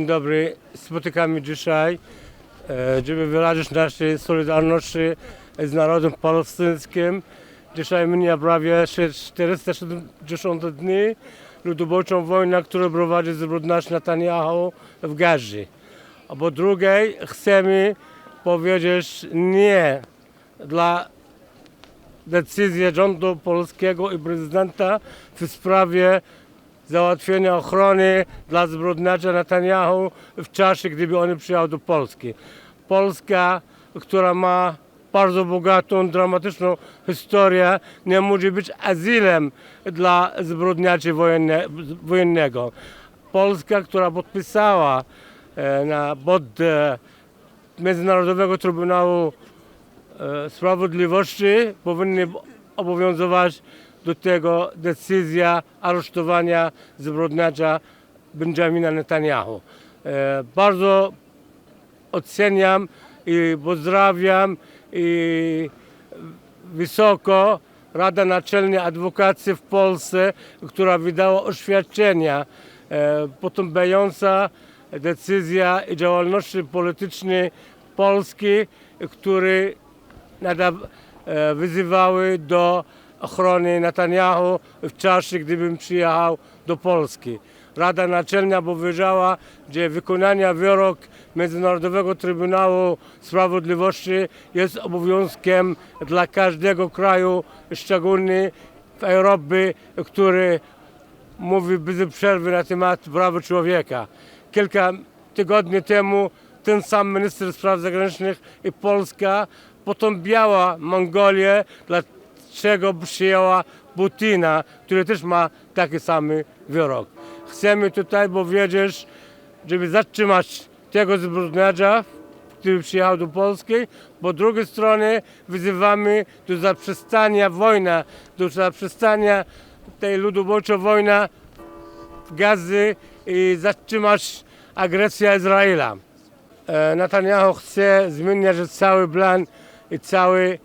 Dzień dobry. Spotykamy dzisiaj, e, żeby wyrazić naszej solidarności z narodem palestyńskim. Dzisiaj minia prawie 470 dni ludobójczą wojnę, którą prowadzi zbrodniarz Netanyahu w Gazie. A po drugiej chcemy powiedzieć nie dla decyzji rządu polskiego i prezydenta w sprawie załatwienia ochrony dla zbrodniarza Netanyahu w czasie, gdyby on przyjechał do Polski. Polska, która ma bardzo bogatą, dramatyczną historię, nie może być azylem dla zbrodniarzy wojenne, wojennego. Polska, która podpisała e, na pod Międzynarodowego Trybunału e, Sprawiedliwości powinny obowiązywać do tego decyzja aresztowania zbrodniarza Benjamina Netanyahu. E, Bardzo oceniam i pozdrawiam i wysoko Rada Naczelna Adwokacji w Polsce, która wydała oświadczenia e, potępiająca decyzja i działalności politycznej Polski, które nada, e, wyzywały do ochrony Netanyahu w czasie, gdybym przyjechał do Polski. Rada Naczelna powiedziała, że wykonanie wyrok Międzynarodowego Trybunału Sprawiedliwości jest obowiązkiem dla każdego kraju, szczególnie w Europie, który mówi bez przerwy na temat praw człowieka. Kilka tygodni temu ten sam minister spraw zagranicznych i Polska potępiała Mongolię, dlaczego przyjęła Putina, który też ma taki sam wyrok. Chcemy tutaj powiedzieć, żeby zatrzymać tego zbrodniarza, który przyjechał do Polski. Po drugiej stronie wyzywamy do zaprzestania wojny, do zaprzestania tej ludobójczej wojny w Gazy i zatrzymać agresję Izraela. E, Netanyahu chce zmieniać cały plan i cały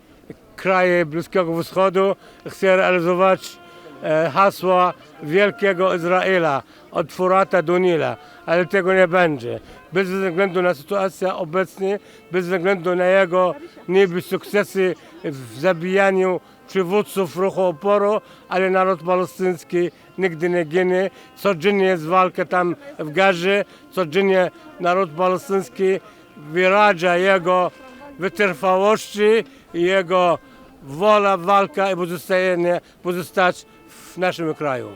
kraje Bliskiego Wschodu. Chce realizować e, hasła Wielkiego Izraela od Furata do Nila, ale tego nie będzie. Bez względu na sytuację obecną, bez względu na jego niby sukcesy w zabijaniu przywódców ruchu oporu, ale naród palestyński nigdy nie ginie. Codziennie jest walka tam w Gazie, codziennie naród palestyński wyraża jego wytrwałości jego wola, walka i pozostanie, pozostać w naszym kraju.